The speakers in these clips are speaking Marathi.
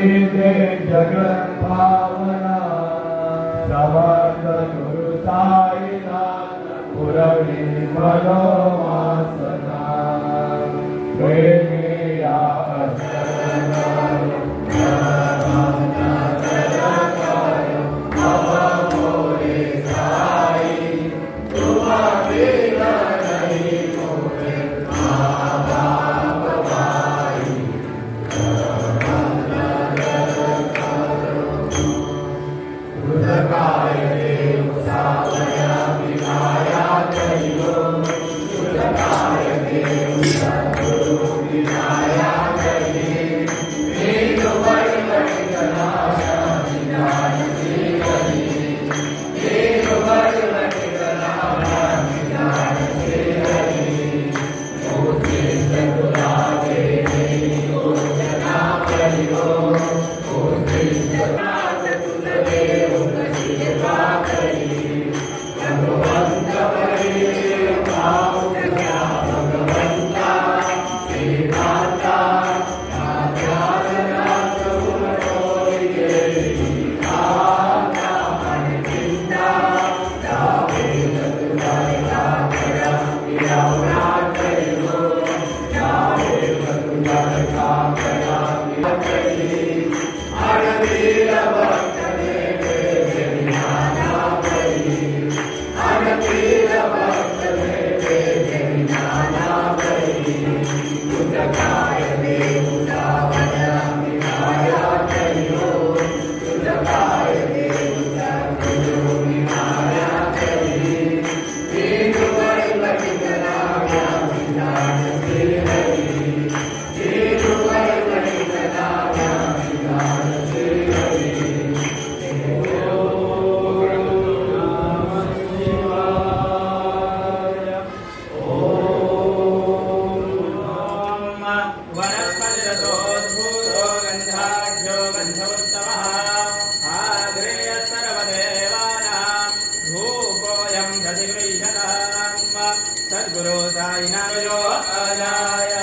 जग ગુરુ સાઈ નામ જો અજાય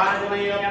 ஆஞ்சநேயம்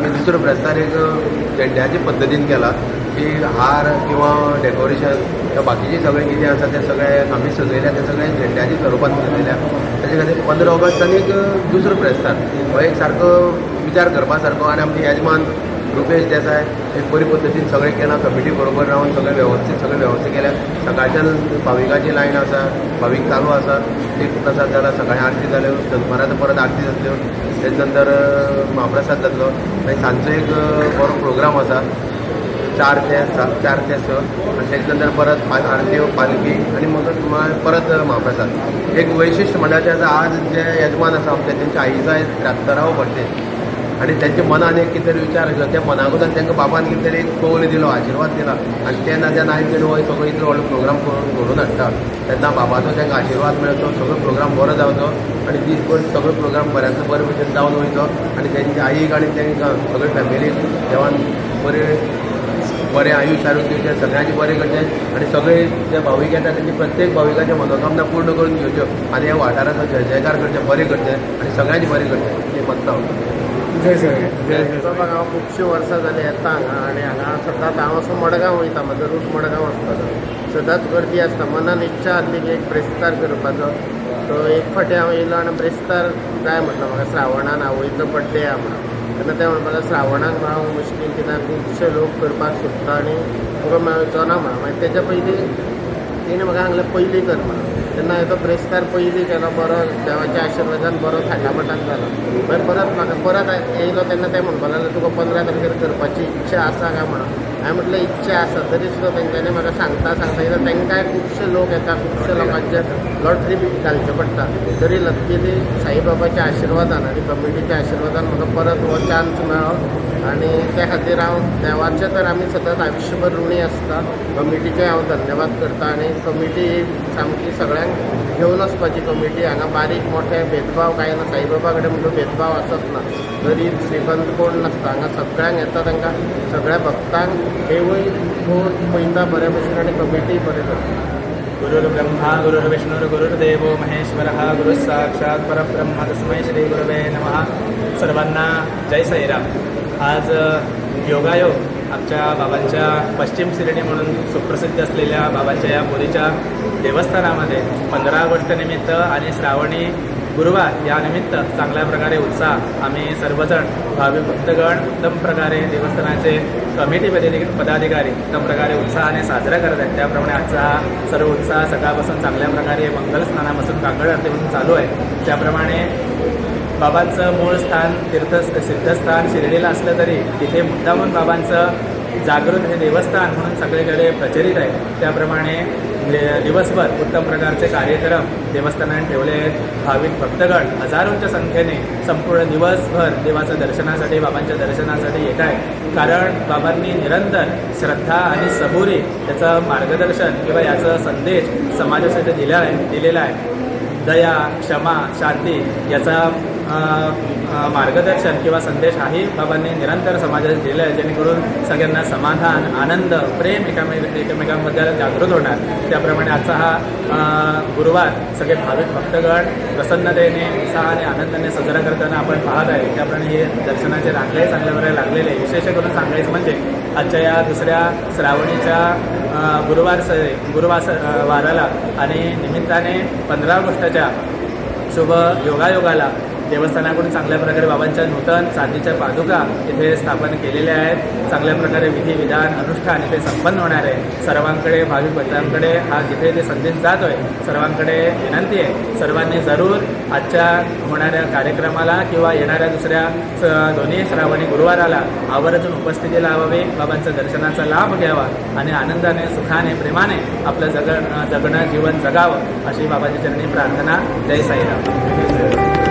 आमी दुसरो ब्रेस्तार एक झेंड्याचे पद्दतीन केला की हार किंवा डेकोरेशन किंवा बाकीचे सगळें कितें आसा तें सगळें आमी सजयल्या तें सगळें झेंड्याच्या स्वरुपांत सजयल्या ताचे खातीर पंदरा ऑगस्ट एक दुसरो ब्रेस्तार हो एक सारको विचार करपा सारको आनी आमचे येजमान रुपेश देसाय हे बरे पद्दतीन सगळें केलां कमिटी बरोबर रावन सगळें वेवस्थीत सगळें वेवस्थीत केल्या. सकाळच्यान भाविकाची लायन आसा भावीक चालू आसा एक प्रसाद जाला सकाळीं आरती जाल्यो दनपारां परत आरती जातल्यो तेज नंतर महाप्रसाद जातलो मागीर सांजचो एक बरो प्रोग्राम आसा चार ते सात चार ते स आनी त्याच्यानंतर नंतर परत पा- आरत्यो पालखी आनी मग परत महाप्रसाद. एक वैशिश्ट म्हणल्यार आज जे यजमान आसा आमचे त्यांच्या आईचा त्र्याहत्तरावं बर्थडे. आणि त्यांच्या मनान एक कितें तरी विचार आसलो त्या मनाकून तांकां बाबान कितें तरी एक कौल दिलो आशिर्वाद दिला. आनी तेन्ना जेन्ना हांवें केलो वय सगळो इतलो व्हडलो प्रोग्राम करून घडोवन हाडटा तेन्ना बाबाचो तांकां आशिर्वाद मेळचो सगळो प्रोग्राम बरो जावचो आनी दीसभर सगळो प्रोग्राम बऱ्याचो बरे भशेन जावन वयचो आनी तेंच्या आईक आनी तांकां सगळे फॅमिलीक देवान बरे बरें आयुश्य आरोग्य दिवचें सगळ्यांचे बरें करचें आनी सगळे जे भावीक येता तेंची प्रत्येक भाविकाच्या मनोकामना पूर्ण करून घेवच्यो आनी ह्या वाठाराचो जय जयकार करचें बरें करचें आनी सगळ्यांचे बरें करचें हें म्हणटा जय बाबा हांव खुबशीं वर्सां जालीं येता हांगा आनी हांगा सदांच हांव असो मडगांव वयता म्हजो रूट मडगांव आसतालो सदांच गर्दी आसता मनान इच्छा आसली की एक ब्रेस्तार करपाचो. तो एक फावटी हांव येयलो आनी ब्रेस्तार जाय म्हटलो म्हाका श्रावणान आवयचो बड्डे आहा म्हणून तेन्ना ते म्हणपाक लागले श्रावणाक हांव मुश्कील कित्याक खुबशे लोक करपाक सोदता आनी तुका मेळचो ना म्हणून मागीर तेच्या पयलीं तिणें म्हाका सांगलें पयलीं कर म्हणून. तेन्ना येतो तो ब्रेस्तार पयलीं केलो बरो देवाच्या आशिर्वादान बरो थाटामाटान जालो मागीर परत म्हाका परत येयलो हो तेन्ना ते म्हणपाक लागले तुका पंदरा तारखेर करपाची इच्छा आसा काय म्हणून. हांवें म्हटलं इच्छा आसा तरी सुद्दां तेंच्यांनी म्हाका सांगता सांगता कित्याक तेंकांय खुबशे लोक येता खुबशे लोकांचे लॉटरी बी घालचे पडटा तरी लकीली साईबाबाच्या आशिर्वादान आनी कमिटीच्या आशिर्वादान म्हाका परत हो चान्स मेळ्ळो आनी त्या खातीर हांव देवाचे तर आमी सतत आयुश्यभर ऋणी आसता कमिटीचे हांव धन्यवाद करता. आनी कमिटी सामकी सगळ्यांक घेवन वचपाची कमिटी हांगा बारीक मोठे भेदभाव कांय ना. साईबाबा कडेन म्हणून भेदभाव आसत ना. गरीब श्रीमंत कोण नासता. हांगा सगळ्यांक येता तांकां सगळ्या भक्तांक देवूय खूब पळयता बरे भशेन आनी कमिटीय बरें करता गुरुर्ब्रह्मा गुरुर्विष्णुर्गुरुर्देवो महेश्वरः गुरुः साक्षात् परब्रह्म तस्मै श्री गुरवे नमः. सर्वांना जय साईराम. आज योगायोग आमच्या बाबांच्या पश्चिम सिरणी म्हणून सुप्रसिद्ध असलेल्या बाबांच्या या पुरीच्या देवस्थानामध्ये पंधरा ऑगस्टनिमित्त आणि श्रावणी गुरुवार या निमित्त चांगल्या प्रकारे उत्साह. आम्ही सर्वजण भाविक भक्तगण उत्तम प्रकारे देवस्थानाचे कमिटी पदाधिक- पदाधिकारी उत्तम प्रकारे उत्साहाने साजरा करत आहेत. त्याप्रमाणे आजचा हा सर्व उत्साह सकाळपासून चांगल्या प्रकारे मंगल स्नानापासून काकड आरतीपासून चालू आहे. त्याप्रमाणे बाबांचं मूळ स्थान तीर्थ सिद्धस्थान शिर्डीला असलं तरी तिथे मुद्दामून बाबांचं जागृत हे देवस्थान म्हणून सगळीकडे प्रचलित आहे. त्याप्रमाणे म्हणजे दिवसभर उत्तम प्रकारचे कार्यक्रम देवस्थानाने ठेवले आहेत. भाविक भक्तगण हजारोंच्या संख्येने संपूर्ण दिवसभर देवाच्या दर्शनासाठी बाबांच्या दर्शनासाठी येत आहे कारण बाबांनी निरंतर श्रद्धा आणि सबुरी याचं मार्गदर्शन किंवा याचा संदेश समाजासाठी दिला आहे दिलेला आहे. दया क्षमा शांती याचा मार्गदर्शन किंवा संदेश हाही बाबांनी निरंतर समाजात दिलं आहे जेणेकरून सगळ्यांना समाधान आनंद प्रेम एकामे एकमेकांबद्दल जागृत होणार. त्याप्रमाणे आजचा हा गुरुवार सगळे भाविक भक्तगण प्रसन्नतेने उत्साहाने आनंदाने साजरा करताना आपण पाहत आहे. त्याप्रमाणे हे दर्शनाचे रांगले चांगल्या प्रकारे लागलेले विशेष करून सांगायचं म्हणजे आजच्या या दुसऱ्या श्रावणीच्या गुरुवार स गुरुवार स- वाराला आणि निमित्ताने पंधरा ऑगस्टच्या शुभ योगायोगाला देवस्थानाकडून चांगल्या प्रकारे बाबांच्या नूतन चांदीच्या पादुका इथे स्थापन केलेल्या आहेत. चांगल्या प्रकारे विधी विधान अनुष्ठान इथे संपन्न होणार आहे. सर्वांकडे भाविक भक्तांकडे हा जिथे ते संदेश जातोय सर्वांकडे विनंती आहे. सर्वांनी जरूर आजच्या होणाऱ्या कार्यक्रमाला किंवा येणाऱ्या दुसऱ्या स- दोन्ही श्रावणी गुरुवाराला आवर्जून उपस्थिती लावावी बाबांच्या दर्शनाचा लाभ घ्यावा आणि आनंदाने सुखाने प्रेमाने आपलं जग जगणं जीवन जगावं अशी बाबाच्या चरणी प्रार्थना. जय साईराम.